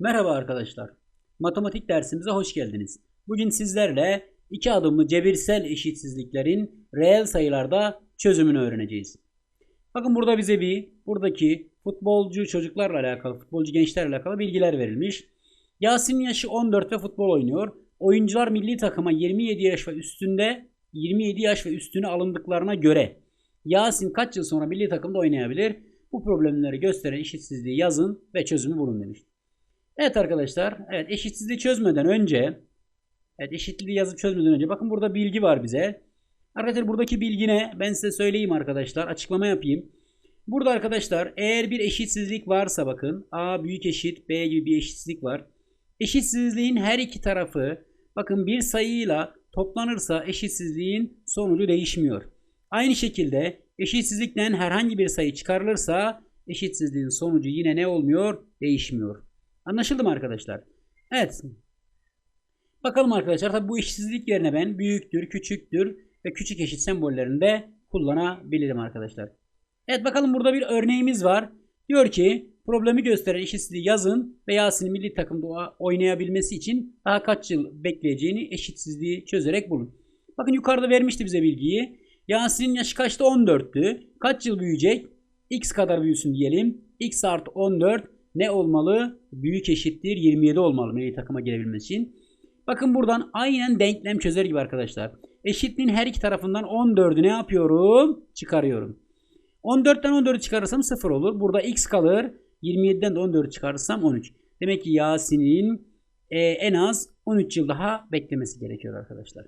Merhaba arkadaşlar. Matematik dersimize hoş geldiniz. Bugün sizlerle iki adımlı cebirsel eşitsizliklerin reel sayılarda çözümünü öğreneceğiz. Bakın burada bize bir buradaki futbolcu çocuklarla alakalı, futbolcu gençlerle alakalı bilgiler verilmiş. Yasin'in yaşı 14 ve futbol oynuyor. Oyuncular milli takıma 27 yaş ve üstünde 27 yaş ve üstüne alındıklarına göre Yasin kaç yıl sonra milli takımda oynayabilir? Bu problemleri gösteren eşitsizliği yazın ve çözümü bulun demiş. Evet arkadaşlar, evet eşitsizliği çözmeden önce evet eşitliği yazıp çözmeden önce bakın burada bilgi var bize. Arkadaşlar buradaki bilgi ne? Ben size söyleyeyim arkadaşlar. Açıklama yapayım. Burada arkadaşlar eğer bir eşitsizlik varsa bakın A büyük eşit B gibi bir eşitsizlik var. Eşitsizliğin her iki tarafı bakın bir sayıyla toplanırsa eşitsizliğin sonucu değişmiyor. Aynı şekilde eşitsizlikten herhangi bir sayı çıkarılırsa eşitsizliğin sonucu yine ne olmuyor? Değişmiyor. Anlaşıldı mı arkadaşlar? Evet. Bakalım arkadaşlar tabi bu eşitsizlik yerine ben büyüktür, küçüktür ve küçük eşit sembollerini de kullanabilirim arkadaşlar. Evet bakalım burada bir örneğimiz var. Diyor ki problemi gösteren eşitsizliği yazın ve Yasin'in milli takımda oynayabilmesi için daha kaç yıl bekleyeceğini eşitsizliği çözerek bulun. Bakın yukarıda vermişti bize bilgiyi. Yasin'in yaşı kaçtı? 14'tü. Kaç yıl büyüyecek? X kadar büyüsün diyelim. X artı 14 ne olmalı? Büyük eşittir 27 olmalı milli takıma girebilmesi için. Bakın buradan aynen denklem çözer gibi arkadaşlar. Eşitliğin her iki tarafından 14'ü ne yapıyorum? Çıkarıyorum. 14'ten 14'ü çıkarırsam 0 olur. Burada x kalır. 27'den de 14'ü çıkarırsam 13. Demek ki Yasin'in e, en az 13 yıl daha beklemesi gerekiyor arkadaşlar.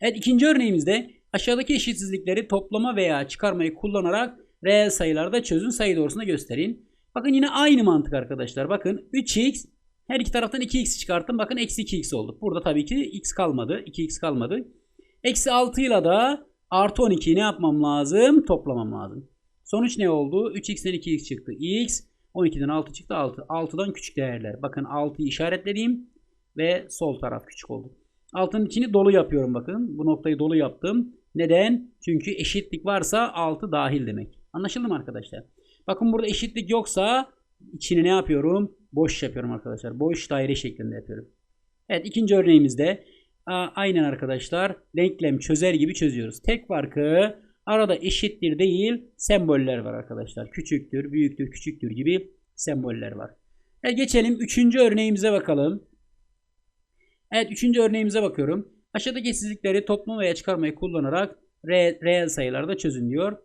Evet ikinci örneğimizde aşağıdaki eşitsizlikleri toplama veya çıkarmayı kullanarak reel sayılarda çözün sayı doğrusuna gösterin. Bakın yine aynı mantık arkadaşlar. Bakın 3x her iki taraftan 2x çıkarttım. Bakın eksi 2x oldu. Burada tabii ki x kalmadı. 2x kalmadı. Eksi 6 ile de artı 12'yi ne yapmam lazım? Toplamam lazım. Sonuç ne oldu? 3x'ten 2x çıktı. x 12'den 6 çıktı 6. 6'dan küçük değerler. Bakın 6'yı işaretlediğim ve sol taraf küçük oldu. Altının içini dolu yapıyorum bakın. Bu noktayı dolu yaptım. Neden? Çünkü eşitlik varsa 6 dahil demek. Anlaşıldı mı arkadaşlar? Bakın burada eşitlik yoksa içini ne yapıyorum? Boş yapıyorum arkadaşlar. Boş daire şeklinde yapıyorum. Evet ikinci örneğimizde aynen arkadaşlar denklem çözer gibi çözüyoruz. Tek farkı arada eşittir değil semboller var arkadaşlar. Küçüktür, büyüktür, küçüktür gibi semboller var. Evet geçelim üçüncü örneğimize bakalım. Evet üçüncü örneğimize bakıyorum. Aşağıdaki eşitsizlikleri toplama veya çıkarmayı kullanarak reel sayılarda çözün diyor.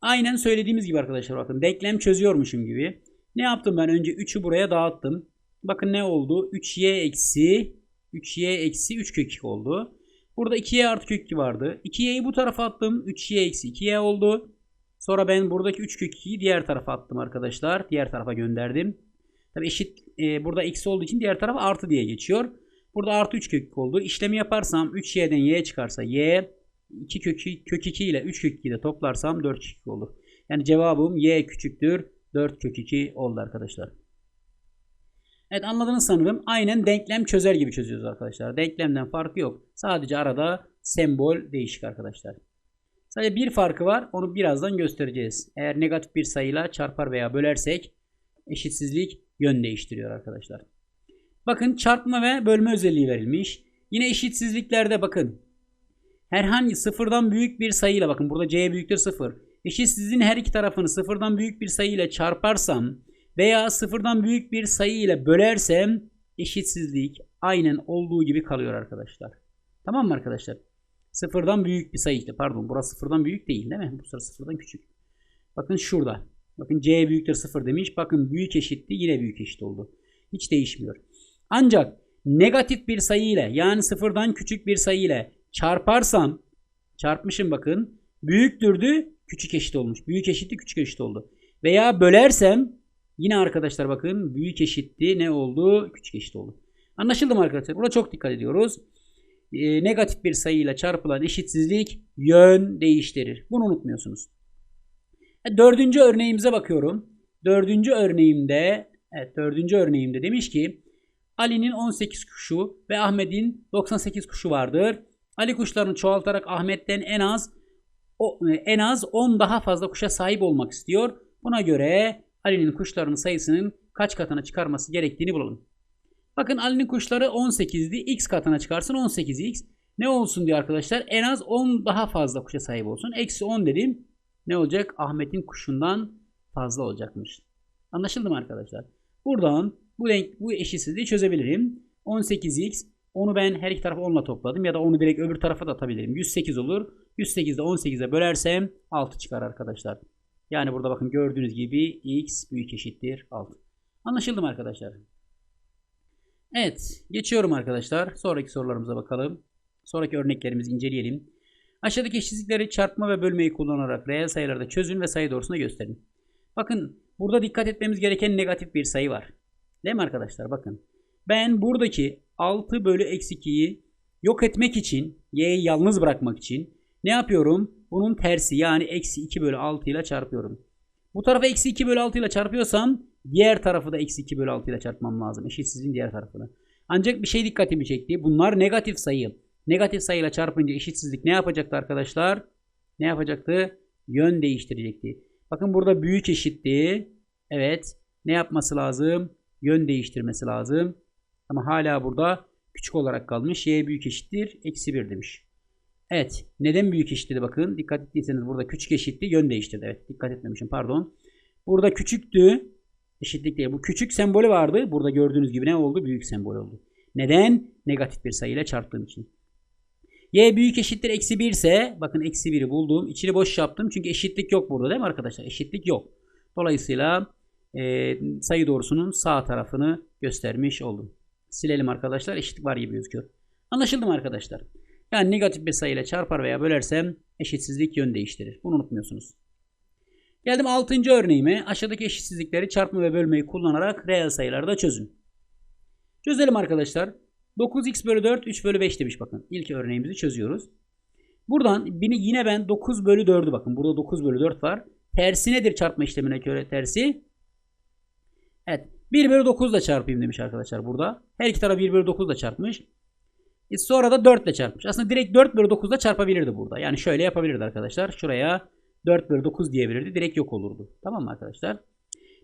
Aynen söylediğimiz gibi arkadaşlar bakın denklem çözüyormuşum gibi. Ne yaptım ben? Önce 3'ü buraya dağıttım. Bakın ne oldu? 3y eksi 3y eksi 3 kök 2 oldu. Burada 2y artı kök 2 vardı. 2y'yi bu tarafa attım. 3y eksi 2y oldu. Sonra ben buradaki 3 kök 2'yi diğer tarafa attım arkadaşlar. Diğer tarafa gönderdim. Tabi eşit e, burada eksi olduğu için diğer taraf artı diye geçiyor. Burada artı 3 kök 2 oldu. İşlemi yaparsam 3y'den y çıkarsa y 2 kök 2, kök 2 ile 3 kök 2 de toplarsam 4 kök 2 olur. Yani cevabım y küçüktür 4 kök 2 oldu arkadaşlar. Evet anladınız sanırım. Aynen denklem çözer gibi çözüyoruz arkadaşlar. Denklemden farkı yok. Sadece arada sembol değişik arkadaşlar. Sadece bir farkı var. Onu birazdan göstereceğiz. Eğer negatif bir sayıyla çarpar veya bölersek eşitsizlik yön değiştiriyor arkadaşlar. Bakın çarpma ve bölme özelliği verilmiş. Yine eşitsizliklerde bakın. Herhangi sıfırdan büyük bir sayıyla bakın burada c büyüktür sıfır. Eşitsizliğin her iki tarafını sıfırdan büyük bir sayı ile çarparsam veya sıfırdan büyük bir sayı ile bölersem eşitsizlik aynen olduğu gibi kalıyor arkadaşlar. Tamam mı arkadaşlar? Sıfırdan büyük bir sayı işte. Pardon burası sıfırdan büyük değil değil mi? Bu sıra sıfırdan küçük. Bakın şurada. Bakın c büyüktür sıfır demiş. Bakın büyük eşitti yine büyük eşit oldu. Hiç değişmiyor. Ancak negatif bir sayı ile yani sıfırdan küçük bir sayı ile çarparsam çarpmışım bakın büyüktürdü küçük eşit olmuş. Büyük eşitti küçük eşit oldu. Veya bölersem yine arkadaşlar bakın büyük eşitti ne oldu? Küçük eşit oldu. Anlaşıldı mı arkadaşlar? Burada çok dikkat ediyoruz. E, negatif bir sayıyla çarpılan eşitsizlik yön değiştirir. Bunu unutmuyorsunuz. E, dördüncü örneğimize bakıyorum. Dördüncü örneğimde evet dördüncü örneğimde demiş ki Ali'nin 18 kuşu ve Ahmet'in 98 kuşu vardır. Ali kuşlarını çoğaltarak Ahmet'ten en az o, en az 10 daha fazla kuşa sahip olmak istiyor. Buna göre Ali'nin kuşlarının sayısının kaç katına çıkarması gerektiğini bulalım. Bakın Ali'nin kuşları 18'di. X katına çıkarsın 18x. Ne olsun diyor arkadaşlar? En az 10 daha fazla kuşa sahip olsun. Eksi 10 dedim. Ne olacak? Ahmet'in kuşundan fazla olacakmış. Anlaşıldı mı arkadaşlar? Buradan bu denk, bu eşitsizliği çözebilirim. 18x onu ben her iki tarafı 10 ile topladım ya da onu direkt öbür tarafa da atabilirim. 108 olur. 108'de 18'e bölersem 6 çıkar arkadaşlar. Yani burada bakın gördüğünüz gibi x büyük eşittir 6. Anlaşıldı mı arkadaşlar? Evet geçiyorum arkadaşlar. Sonraki sorularımıza bakalım. Sonraki örneklerimizi inceleyelim. Aşağıdaki eşitsizlikleri çarpma ve bölmeyi kullanarak reel sayılarda çözün ve sayı doğrusuna gösterin. Bakın burada dikkat etmemiz gereken negatif bir sayı var. Değil mi arkadaşlar? Bakın. Ben buradaki 6 bölü eksi 2'yi yok etmek için, y'yi yalnız bırakmak için ne yapıyorum? Bunun tersi yani eksi 2 bölü 6 ile çarpıyorum. Bu tarafa eksi 2 bölü 6 ile çarpıyorsam diğer tarafı da eksi 2 bölü 6 ile çarpmam lazım. Eşitsizliğin diğer tarafını. Ancak bir şey dikkatimi çekti. Bunlar negatif sayı. Negatif sayıyla çarpınca eşitsizlik ne yapacaktı arkadaşlar? Ne yapacaktı? Yön değiştirecekti. Bakın burada büyük eşitti. Evet. Ne yapması lazım? Yön değiştirmesi lazım. Ama hala burada küçük olarak kalmış. Y büyük eşittir. Eksi 1 demiş. Evet. Neden büyük eşitti? Bakın. Dikkat ettiyseniz burada küçük eşitti. Yön değiştirdi. Evet. Dikkat etmemişim. Pardon. Burada küçüktü. Eşitlik değil. Bu küçük sembolü vardı. Burada gördüğünüz gibi ne oldu? Büyük sembol oldu. Neden? Negatif bir sayıyla çarptığım için. Y büyük eşittir eksi 1 ise bakın eksi 1'i buldum. İçini boş yaptım. Çünkü eşitlik yok burada değil mi arkadaşlar? Eşitlik yok. Dolayısıyla e, sayı doğrusunun sağ tarafını göstermiş oldum. Silelim arkadaşlar. Eşitlik var gibi gözüküyor. Anlaşıldı mı arkadaşlar? Yani negatif bir sayıyla çarpar veya bölersem eşitsizlik yön değiştirir. Bunu unutmuyorsunuz. Geldim 6. örneğime. Aşağıdaki eşitsizlikleri çarpma ve bölmeyi kullanarak reel sayılarda çözün. Çözelim arkadaşlar. 9x bölü 4 3 bölü 5 demiş bakın. İlk örneğimizi çözüyoruz. Buradan yine ben 9 bölü 4'ü bakın. Burada 9 bölü 4 var. Tersi nedir çarpma işlemine göre tersi? Evet. 1 bölü 9 ile çarpayım demiş arkadaşlar burada. Her iki taraf 1 bölü 9 ile çarpmış. E sonra da 4 ile çarpmış. Aslında direkt 4 bölü 9 ile çarpabilirdi burada. Yani şöyle yapabilirdi arkadaşlar. Şuraya 4 bölü 9 diyebilirdi. Direkt yok olurdu. Tamam mı arkadaşlar?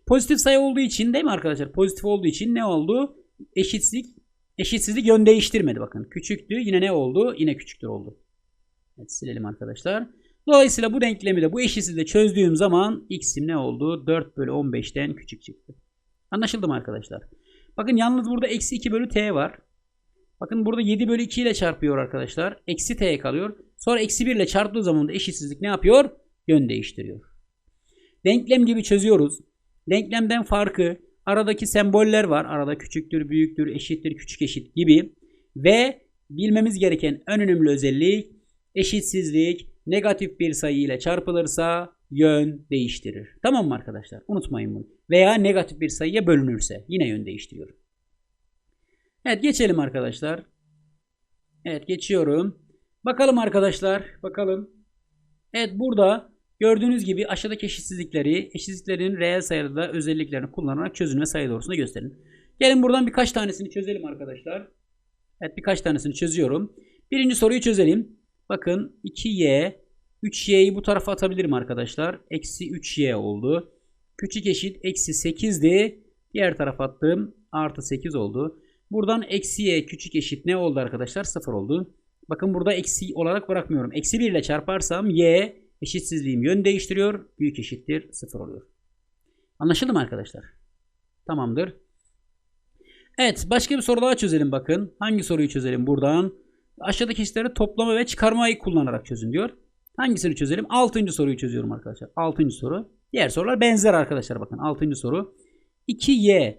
Pozitif sayı olduğu için değil mi arkadaşlar? Pozitif olduğu için ne oldu? Eşitsizlik eşitsizlik yön değiştirmedi bakın. Küçüktü. Yine ne oldu? Yine küçüktür oldu. Evet silelim arkadaşlar. Dolayısıyla bu denklemi de bu eşitsizliği çözdüğüm zaman x'im ne oldu? 4 bölü 15'ten küçük çıktı. Anlaşıldı mı arkadaşlar? Bakın yalnız burada eksi 2 bölü t var. Bakın burada 7 bölü 2 ile çarpıyor arkadaşlar. Eksi t kalıyor. Sonra eksi 1 ile çarptığı zaman da eşitsizlik ne yapıyor? Yön değiştiriyor. Denklem gibi çözüyoruz. Denklemden farkı aradaki semboller var. Arada küçüktür, büyüktür, eşittir, küçük eşit gibi. Ve bilmemiz gereken en önemli özellik eşitsizlik negatif bir sayı ile çarpılırsa yön değiştirir. Tamam mı arkadaşlar? Unutmayın bunu. Veya negatif bir sayıya bölünürse yine yön değiştiriyor. Evet geçelim arkadaşlar. Evet geçiyorum. Bakalım arkadaşlar. Bakalım. Evet burada gördüğünüz gibi aşağıdaki eşitsizlikleri eşitsizliklerin reel sayıda özelliklerini kullanarak çözün ve sayı doğrusunda gösterin. Gelin buradan birkaç tanesini çözelim arkadaşlar. Evet birkaç tanesini çözüyorum. Birinci soruyu çözelim. Bakın 2y 3y'yi bu tarafa atabilirim arkadaşlar. Eksi 3y oldu. Küçük eşit eksi 8'di. Diğer tarafa attım. Artı 8 oldu. Buradan eksi y küçük eşit ne oldu arkadaşlar? 0 oldu. Bakın burada eksi olarak bırakmıyorum. Eksi 1 ile çarparsam y eşitsizliğim yön değiştiriyor. Büyük eşittir 0 oluyor. Anlaşıldı mı arkadaşlar? Tamamdır. Evet başka bir soru daha çözelim bakın. Hangi soruyu çözelim buradan? Aşağıdaki eşitleri toplama ve çıkarmayı kullanarak çözün diyor. Hangisini çözelim? Altıncı soruyu çözüyorum arkadaşlar. Altıncı soru. Diğer sorular benzer arkadaşlar bakın. Altıncı soru. 2y.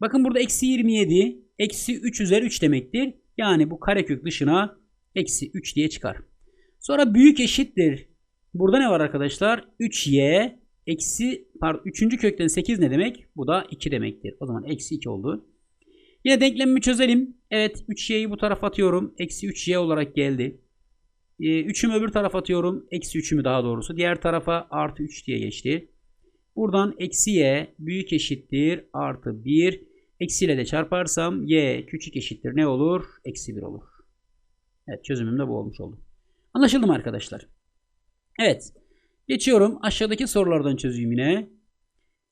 Bakın burada eksi 27 eksi 3 üzeri 3 demektir. Yani bu karekök dışına eksi 3 diye çıkar. Sonra büyük eşittir. Burada ne var arkadaşlar? 3y eksi pardon 3. kökten 8 ne demek? Bu da 2 demektir. O zaman eksi 2 oldu. Yine denklemimi çözelim. Evet 3y'yi bu tarafa atıyorum. Eksi 3y olarak geldi. 3'ümü ee, öbür tarafa atıyorum. Eksi 3'ümü daha doğrusu. Diğer tarafa artı 3 diye geçti. Buradan eksi y büyük eşittir artı 1. Eksiyle de çarparsam y küçük eşittir ne olur? Eksi 1 olur. Evet çözümüm de bu olmuş oldu. Anlaşıldı mı arkadaşlar? Evet. Geçiyorum. Aşağıdaki sorulardan çözeyim yine.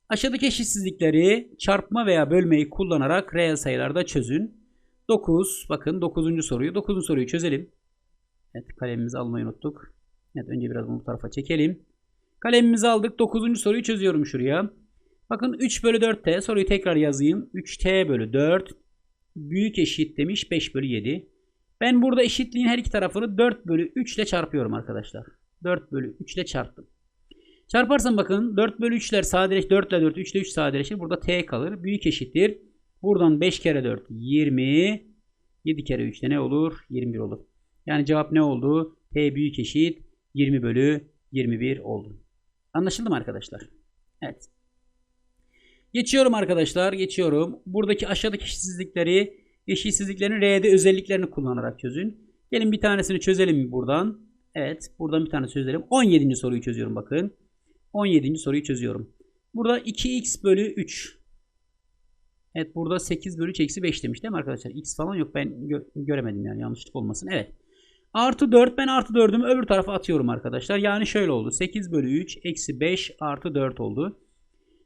Aşağıdaki eşitsizlikleri çarpma veya bölmeyi kullanarak reel sayılarda çözün. 9 bakın 9. soruyu 9. soruyu çözelim. Evet kalemimizi almayı unuttuk. Evet önce biraz bunu bu tarafa çekelim. Kalemimizi aldık. 9. soruyu çözüyorum şuraya. Bakın 3 bölü 4t soruyu tekrar yazayım. 3t bölü 4 büyük eşit demiş 5 bölü 7. Ben burada eşitliğin her iki tarafını 4 bölü 3 ile çarpıyorum arkadaşlar. 4 bölü 3 ile çarptım. Çarparsam bakın 4 bölü 3'ler sadeleş 4 ile 4 3 ile 3 sadeleşir. Burada t kalır. Büyük eşittir. Buradan 5 kere 4 20. 7 kere 3 de ne olur? 21 olur. Yani cevap ne oldu? T büyük eşit 20 bölü 21 oldu. Anlaşıldı mı arkadaşlar? Evet. Geçiyorum arkadaşlar. Geçiyorum. Buradaki aşağıdaki eşitsizlikleri eşitsizliklerin R'de özelliklerini kullanarak çözün. Gelin bir tanesini çözelim buradan. Evet. Buradan bir tane çözelim. 17. soruyu çözüyorum bakın. 17. soruyu çözüyorum. Burada 2x bölü 3. Evet burada 8 bölü 3 eksi 5 demiş değil mi arkadaşlar? X falan yok ben gö göremedim yani yanlışlık olmasın. Evet. Artı 4 ben artı 4'ümü öbür tarafa atıyorum arkadaşlar. Yani şöyle oldu. 8 bölü 3 eksi 5 artı 4 oldu.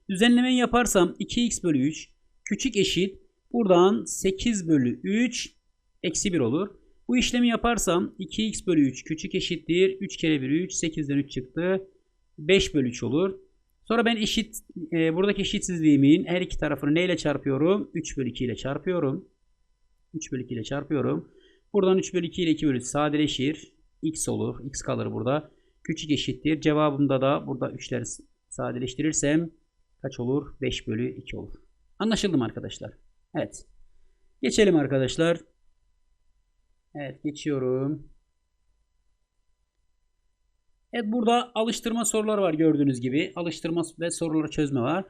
Düzenlemeyi yaparsam 2x bölü 3 küçük eşit. Buradan 8 bölü 3 eksi 1 olur. Bu işlemi yaparsam 2x bölü 3 küçük eşittir. 3 kere 1 3 8'den 3 çıktı. 5 bölü 3 olur. Sonra ben eşit e, buradaki eşitsizliğimin her iki tarafını neyle çarpıyorum? 3 bölü 2 ile çarpıyorum. 3 bölü 2 ile çarpıyorum. Buradan 3 bölü 2 ile 2 bölü 3 sadeleşir. X olur. X kalır burada. Küçük eşittir. Cevabımda da burada 3'leri sadeleştirirsem kaç olur? 5 bölü 2 olur. Anlaşıldı mı arkadaşlar? Evet. Geçelim arkadaşlar. Evet geçiyorum. Evet burada alıştırma sorular var gördüğünüz gibi. Alıştırma ve soruları çözme var.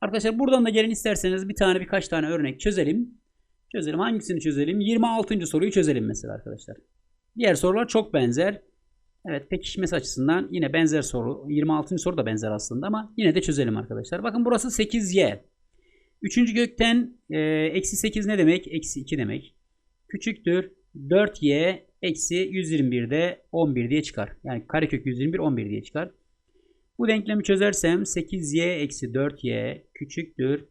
Arkadaşlar buradan da gelin isterseniz bir tane birkaç tane örnek çözelim. Çözelim. Hangisini çözelim? 26. soruyu çözelim mesela arkadaşlar. Diğer sorular çok benzer. Evet pekişmesi açısından yine benzer soru. 26. soru da benzer aslında ama yine de çözelim arkadaşlar. Bakın burası 8y. Üçüncü gökten e, eksi 8 ne demek? Eksi 2 demek. Küçüktür 4y eksi 121'de 11 diye çıkar. Yani karekök 121 11 diye çıkar. Bu denklemi çözersem 8y eksi 4y küçüktür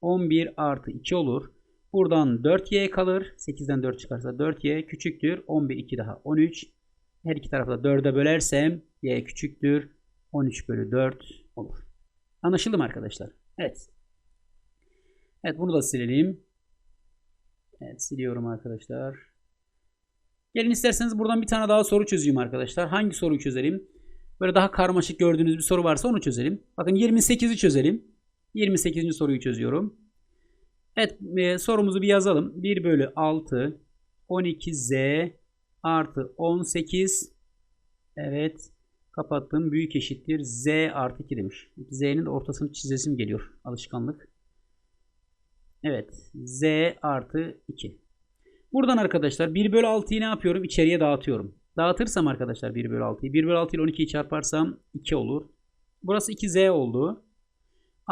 11 artı 2 olur. Buradan 4y kalır. 8'den 4 çıkarsa 4y küçüktür. 11 2 daha 13. Her iki tarafı da 4'e bölersem y küçüktür. 13 bölü 4 olur. Anlaşıldı mı arkadaşlar? Evet. Evet bunu da silelim. Evet siliyorum arkadaşlar. Gelin isterseniz buradan bir tane daha soru çözeyim arkadaşlar. Hangi soruyu çözelim? Böyle daha karmaşık gördüğünüz bir soru varsa onu çözelim. Bakın 28'i çözelim. 28. soruyu çözüyorum. Evet e, sorumuzu bir yazalım. 1 bölü 6 12z artı 18 evet kapattım. Büyük eşittir z artı 2 demiş. z'nin de ortasını çizesim geliyor. Alışkanlık. Evet z artı 2. Buradan arkadaşlar 1 bölü 6'yı ne yapıyorum? İçeriye dağıtıyorum. Dağıtırsam arkadaşlar 1 bölü 6'yı. 1 bölü 6 ile 12'yi çarparsam 2 olur. Burası 2z oldu.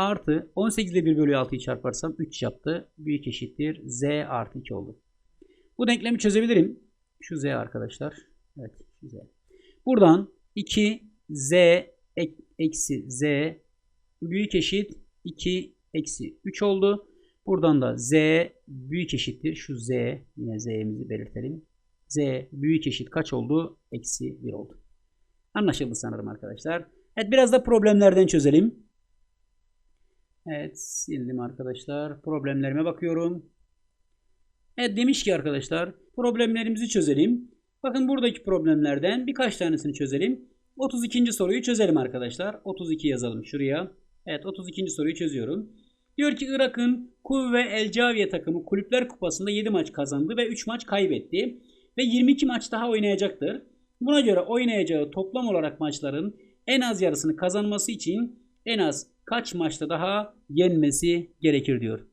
Artı 18 ile 1 bölü 6'yı çarparsam 3 yaptı. Büyük eşittir. Z artı 2 oldu. Bu denklemi çözebilirim. Şu z arkadaşlar. Evet z. Buradan 2 z eksi z büyük eşit 2 eksi 3 oldu. Buradan da z büyük eşittir. Şu z yine z'mizi belirtelim. z büyük eşit kaç oldu? Eksi 1 oldu. Anlaşıldı sanırım arkadaşlar. Evet biraz da problemlerden çözelim. Evet sildim arkadaşlar. Problemlerime bakıyorum. Evet demiş ki arkadaşlar problemlerimizi çözelim. Bakın buradaki problemlerden birkaç tanesini çözelim. 32. soruyu çözelim arkadaşlar. 32 yazalım şuraya. Evet 32. soruyu çözüyorum. Diyor ki Irak'ın Kuvve El Caviye takımı Kulüpler Kupası'nda 7 maç kazandı ve 3 maç kaybetti. Ve 22 maç daha oynayacaktır. Buna göre oynayacağı toplam olarak maçların en az yarısını kazanması için en az kaç maçta daha yenmesi gerekir diyor.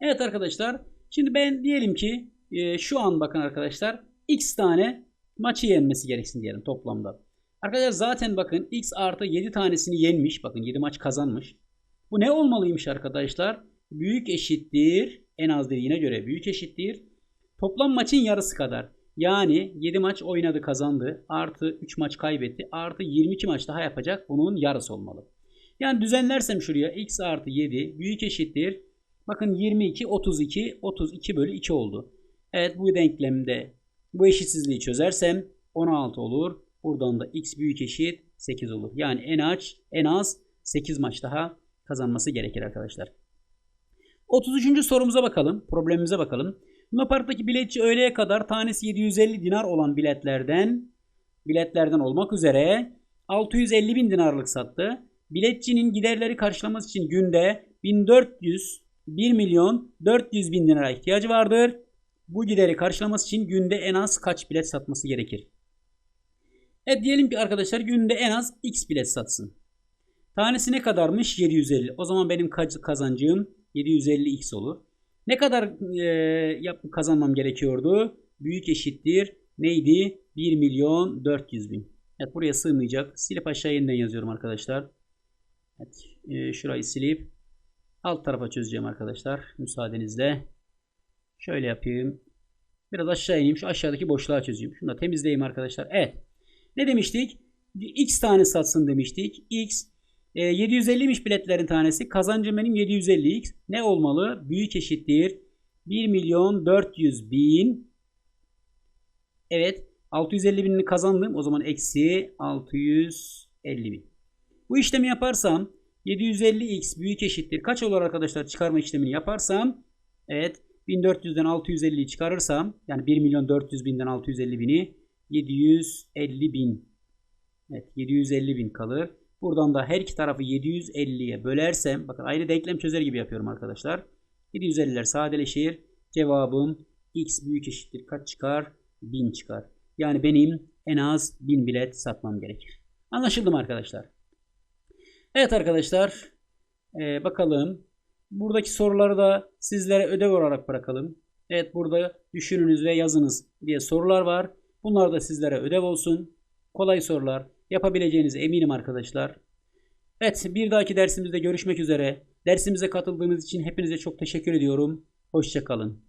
Evet arkadaşlar şimdi ben diyelim ki e, şu an bakın arkadaşlar x tane maçı yenmesi gereksin diyelim toplamda. Arkadaşlar zaten bakın x artı 7 tanesini yenmiş. Bakın 7 maç kazanmış. Bu ne olmalıymış arkadaşlar? Büyük eşittir. En az dediğine göre büyük eşittir. Toplam maçın yarısı kadar. Yani 7 maç oynadı kazandı. Artı 3 maç kaybetti. Artı 22 maç daha yapacak. Bunun yarısı olmalı. Yani düzenlersem şuraya x artı 7 büyük eşittir. Bakın 22, 32, 32 bölü 2 oldu. Evet bu denklemde bu eşitsizliği çözersem 16 olur. Buradan da x büyük eşit 8 olur. Yani en az, en az 8 maç daha kazanması gerekir arkadaşlar. 33. sorumuza bakalım. Problemimize bakalım. Luna Park'taki biletçi öğleye kadar tanesi 750 dinar olan biletlerden biletlerden olmak üzere 650 bin dinarlık sattı. Biletçinin giderleri karşılaması için günde 1400 1 milyon 400 bin dinara ihtiyacı vardır. Bu gideri karşılaması için günde en az kaç bilet satması gerekir? Evet diyelim ki arkadaşlar günde en az x bilet satsın. Tanesi ne kadarmış? 750. O zaman benim kazancım 750x olur. Ne kadar e, yap, kazanmam gerekiyordu? Büyük eşittir. Neydi? 1 milyon 400 bin. Evet buraya sığmayacak. Silip aşağı yeniden yazıyorum arkadaşlar. Evet, e, şurayı silip alt tarafa çözeceğim arkadaşlar. Müsaadenizle. Şöyle yapayım. Biraz aşağı ineyim. Şu aşağıdaki boşluğa çözeyim. Şunu da temizleyeyim arkadaşlar. Evet. Ne demiştik? X tane satsın demiştik. X e, 750'miş biletlerin tanesi. Kazancım benim 750x. Ne olmalı? Büyük eşittir. 1 milyon 400 bin. Evet. 650 binini kazandım. O zaman eksi 650 bin. Bu işlemi yaparsam 750x büyük eşittir. Kaç olur arkadaşlar çıkarma işlemini yaparsam evet 1400'den 650'yi çıkarırsam yani 1 milyon 400 binden 650 bini 750 bin evet 750 bin kalır. Buradan da her iki tarafı 750'ye bölersem bakın ayrı denklem çözer gibi yapıyorum arkadaşlar. 750'ler sadeleşir. Cevabım x büyük eşittir kaç çıkar? 1000 çıkar. Yani benim en az 1000 bilet satmam gerekir. Anlaşıldı mı arkadaşlar? Evet arkadaşlar ee, bakalım. Buradaki soruları da sizlere ödev olarak bırakalım. Evet burada düşününüz ve yazınız diye sorular var. Bunlar da sizlere ödev olsun. Kolay sorular. Yapabileceğinize eminim arkadaşlar. Evet bir dahaki dersimizde görüşmek üzere. Dersimize katıldığınız için hepinize çok teşekkür ediyorum. Hoşçakalın.